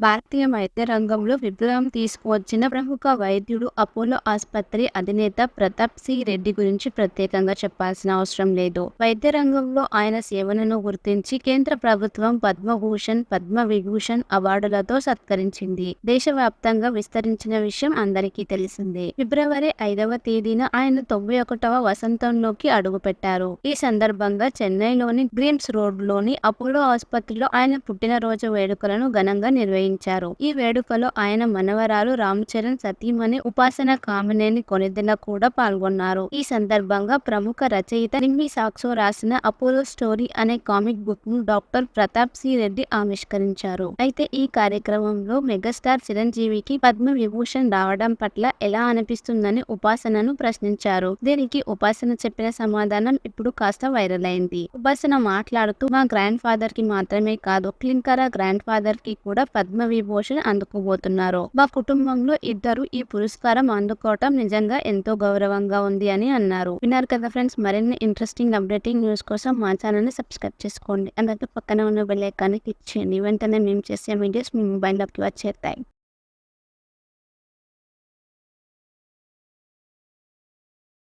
భారతీయ వైద్య రంగంలో విప్లవం తీసుకువచ్చిన ప్రముఖ వైద్యుడు అపోలో ఆసుపత్రి అధినేత ప్రతాప్ సి రెడ్డి గురించి ప్రత్యేకంగా చెప్పాల్సిన అవసరం లేదు. వైద్య రంగంలో ఆయన సేవలను గుర్తించి కేంద్ర ప్రభుత్వం పద్మభూషణ్ పద్మ విభూషణ్ అవార్డులతో సత్కరించింది. దేశవ్యాప్తంగా విస్తరించిన విషయం అందరికీ తెలిసిందే. ఫిబ్రవరి ఐదవ తేదీన ఆయన తొంభై ఒకటవ వసంతంలోకి అడుగుపెట్టారు. ఈ సందర్భంగా చెన్నైలోని గ్రీమ్స్ రోడ్లోని అపోలో ఆసుపత్రిలో ఆయన పుట్టినరోజు వేడుకలను ఘనంగా నిర్వహించారు. ఈ వేడుకలో ఆయన మనవరాలు రామచరణ్ సతీమణి ఉపాసన కామినేని కొనిదిన కూడా పాల్గొన్నారు. ఈ సందర్భంగా ప్రముఖ రచయిత నిమ్మి సాక్సో రాసిన అపోలో స్టోరీ అనే కామిక్ బుక్ను డాక్టర్ ప్రతాప్ సి. రెడ్డి ఆవిష్కరించారు. అయితే ఈ కార్యక్రమంలో మెగాస్టార్ చిరంజీవికి పద్మ విభూషణ్ రావడం పట్ల ఎలా అనిపిస్తుందని ఉపాసనను ప్రశ్నించారు. దీనికి ఉపాసన చెప్పిన సమాధానం ఇప్పుడు కాస్త వైరల్ అయింది. ఉపాసన మాట్లాడుతూ మా గ్రాండ్ ఫాదర్కి మాత్రమే కాదు క్లింకరా గ్రాండ్ ఫాదర్కి కూడా పద్మ పద్మవిభూషణ్ అందుకోబోతున్నారు. మా కుటుంబంలో ఇద్దరు ఈ పురస్కారం అందుకోవటం నిజంగా ఎంతో గౌరవంగా ఉంది అని అన్నారు. విన్నారు కదా ఫ్రెండ్స్ మరిన్ని ఇంట్రెస్టింగ్ అప్డేటింగ్ న్యూస్ కోసం మా ఛానల్ని సబ్స్క్రైబ్ చేసుకోండి. అలాగే పక్కన ఉన్న బెల్ ఐకాన్ని క్లిక్ చేయండి. వెంటనే మేము చేసే వీడియోస్ మీ మొబైల్లోకి వచ్చేస్తాయి.